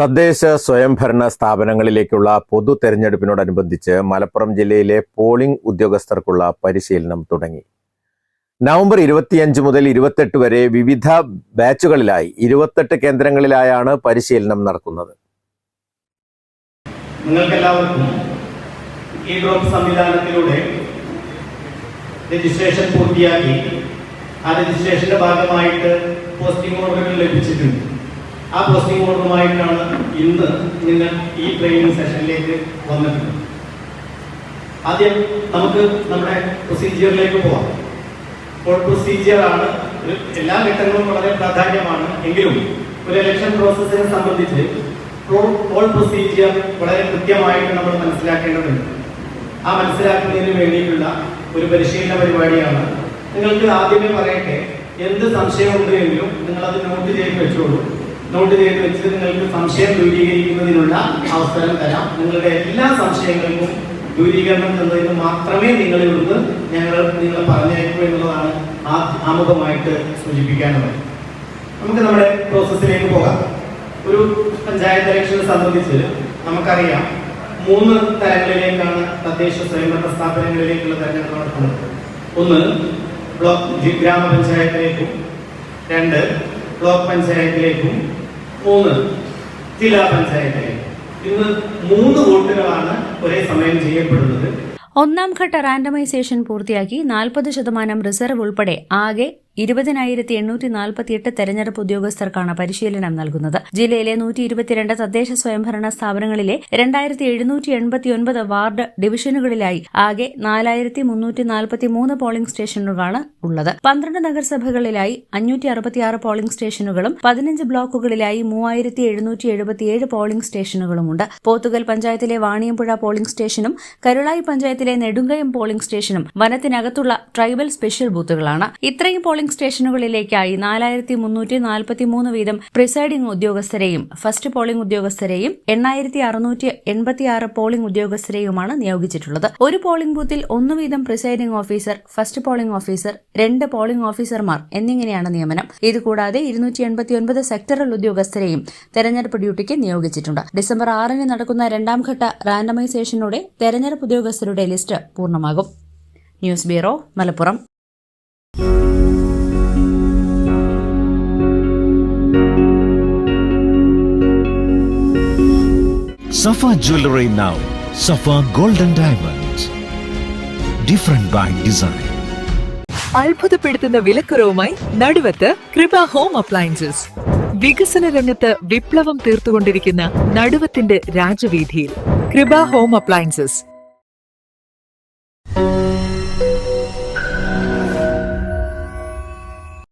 തദ്ദേശ സ്വയംഭരണ സ്ഥാപനങ്ങളിലേക്കുള്ള പൊതു തെരഞ്ഞെടുപ്പിനോടനുബന്ധിച്ച് മലപ്പുറം ജില്ലയിലെ പോളിംഗ് ഉദ്യോഗസ്ഥർക്കുള്ള പരിശീലനം തുടങ്ങി. നവംബർ ഇരുപത്തിയഞ്ച് മുതൽ ഇരുപത്തെട്ട് വരെ വിവിധ ബാച്ചുകളിലായി ഇരുപത്തെട്ട് കേന്ദ്രങ്ങളിലായാണ് പരിശീലനം നടക്കുന്നത്. നിങ്ങൾക്കെല്ലാവർക്കും സംവിധാനത്തിലൂടെ രജിസ്ട്രേഷൻ പൂർത്തിയാക്കി ആ രജിസ്ട്രേഷന്റെ ഭാഗമായിട്ട് പോസ്റ്റിംഗ് ഓർഡറുകൾ ലഭിച്ചിട്ടുണ്ട്. ആ പോസ്റ്റിംഗ് ഓർഡറുമായിട്ടാണ് ഇന്ന് നിങ്ങൾ ഈ ട്രെയിനിങ് സെഷനിലേക്ക് വന്നിട്ടുള്ളത്. ആദ്യം നമുക്ക് നമ്മുടെ പ്രൊസീജിയറിലേക്ക് പോവാം. ഇപ്പോൾ പ്രൊസീജിയർ ആണ് എല്ലാ ഘട്ടങ്ങളും വളരെ പ്രാധാന്യമാണ്. എങ്കിലും ഒരു ഇലക്ഷൻ പ്രോസസ്സിനെ സംബന്ധിച്ച് ഓൾ പ്രൊസീജിയർ വളരെ കൃത്യമായിട്ട് നമ്മൾ മനസ്സിലാക്കേണ്ടതുണ്ട്. ആ മനസ്സിലാക്കുന്നതിന് വേണ്ടിയിട്ടുള്ള ഒരു പരിശീലന പരിപാടിയാണ്. നിങ്ങൾക്ക് ആദ്യമേ പറയട്ടെ എന്ത് സംശയമുണ്ട് എങ്കിലും നിങ്ങൾ അത് നോട്ട് ചെയ്ത് വെച്ചോളൂ. നോട്ട് ചെയ്ത് വെച്ച് നിങ്ങൾക്ക് സംശയം ദൂരീകരിക്കുന്നതിനുള്ള അവസരം തരാം. നിങ്ങളുടെ എല്ലാ സംശയങ്ങൾക്കും ദൂരീകരണം എന്നതിന് മാത്രമേ നിങ്ങൾ ഇവിടുന്ന് ഞങ്ങൾ നിങ്ങൾ പറഞ്ഞേക്കൂ എന്നുള്ളതാണ് ആമുഖമായിട്ട് സൂചിപ്പിക്കാനുള്ളത്. നമുക്ക് നമ്മുടെ പ്രോസസ്സിലേക്ക് പോകാം. ഒരു പഞ്ചായത്ത് ഇലക്ഷനെ സംബന്ധിച്ച് നമുക്കറിയാം. മൂന്ന് തലങ്ങളിലേക്കാണ് തദ്ദേശ സ്വയംഭരണ സ്ഥാപനങ്ങളിലേക്കുള്ള തെരഞ്ഞെടുപ്പ് നടത്തുന്നത് ഒന്ന് ബ്ലോക്ക് ഗ്രാമപഞ്ചായത്തിലേക്കും. രണ്ട് ബ്ലോക്ക് പഞ്ചായത്തിലേക്കും മൂന്ന് ജില്ലാ പഞ്ചായത്തിലേക്കും. ഇന്ന് മൂന്ന് വോട്ടുകളാണ് ഒരേ സമയം ചെയ്യപ്പെടുന്നത്. ഒന്നാം ഘട്ട റാൻഡമൈസേഷൻ പൂർത്തിയാക്കി നാൽപ്പത് ശതമാനം റിസർവ് ഉൾപ്പെടെ ആകെ ഇരുപതിനായിരത്തി എണ്ണൂറ്റി നാൽപ്പത്തിയെട്ട് തെരഞ്ഞെടുപ്പ് ഉദ്യോഗസ്ഥർക്കാണ് പരിശീലനം നൽകുന്നത്. ജില്ലയിലെ നൂറ്റി ഇരുപത്തിരണ്ട് തദ്ദേശ സ്വയംഭരണ സ്ഥാപനങ്ങളിലെ രണ്ടായിരത്തി എഴുന്നൂറ്റി എൺപത്തിയൊൻപത് വാർഡ് ഡിവിഷനുകളിലായി ആകെ നാലായിരത്തി മുന്നൂറ്റി നാൽപ്പത്തി മൂന്ന് പോളിംഗ് സ്റ്റേഷനുകളാണ് ഉള്ളത്. പന്ത്രണ്ട് നഗരസഭകളിലായി അഞ്ഞൂറ്റി അറുപത്തിയാറ് പോളിംഗ് സ്റ്റേഷനുകളും പതിനഞ്ച് ബ്ലോക്കുകളിലായി മൂവായിരത്തി എഴുന്നൂറ്റി എഴുപത്തിയേഴ് പോളിംഗ് സ്റ്റേഷനുകളുമുണ്ട്. പോത്തുകൽ പഞ്ചായത്തിലെ വാണിയമ്പുഴ പോളിംഗ് സ്റ്റേഷനും കരുളായി പഞ്ചായത്തിലെ നെടുങ്കയം പോളിംഗ് സ്റ്റേഷനും വനത്തിനകത്തുള്ള ട്രൈബൽ സ്പെഷ്യൽ ബൂത്തുകളാണ്. ഇത്രയും പോളിംഗ് സ്റ്റേഷനുകളിലേക്കായി നാലായിരത്തി മുന്നൂറ്റി നാൽപ്പത്തി മൂന്ന് വീതം പ്രിസൈഡിംഗ് ഉദ്യോഗസ്ഥരെയും ഫസ്റ്റ് പോളിംഗ് ഉദ്യോഗസ്ഥരെയും എണ്ണായിരത്തി അറുന്നൂറ്റി എൺപത്തിയാറ് പോളിംഗ് ഉദ്യോഗസ്ഥരെയുമാണ് നിയോഗിച്ചിട്ടുള്ളത്. ഒരു പോളിംഗ് ബൂത്തിൽ ഒന്ന് വീതം presiding officer first polling officer രണ്ട് പോളിംഗ് ഓഫീസർമാർ എന്നിങ്ങനെയാണ് നിയമനം. ഇതുകൂടാതെ ഇരുന്നൂറ്റി എൺപത്തിയൊൻപത് സെക്ടറൽ ഉദ്യോഗസ്ഥരെയും തെരഞ്ഞെടുപ്പ് ഡ്യൂട്ടിക്ക് നിയോഗിച്ചിട്ടുണ്ട്. ഡിസംബർ ആറിന് നടക്കുന്ന രണ്ടാം ഘട്ട റാൻഡമൈസേഷനോടെ തെരഞ്ഞെടുപ്പ് ഉദ്യോഗസ്ഥരുടെ list പൂർണമാകും. News bureau Malappuram. Safa jewellery now Safa golden Diamonds. Different bank design അത്ഭുതപ്പെടുത്തുന്ന വിലക്കുറവുമായി നടുവത്ത് കൃപ ഹോം അപ്ലയൻസസ് വികസന രംഗത്ത് വിപ്ലവം തീർത്തുകൊണ്ടിരിക്കുന്ന നടുവത്തിന്റെ രാജവീതിയിൽ കൃപ ഹോം അപ്ലയൻസസ്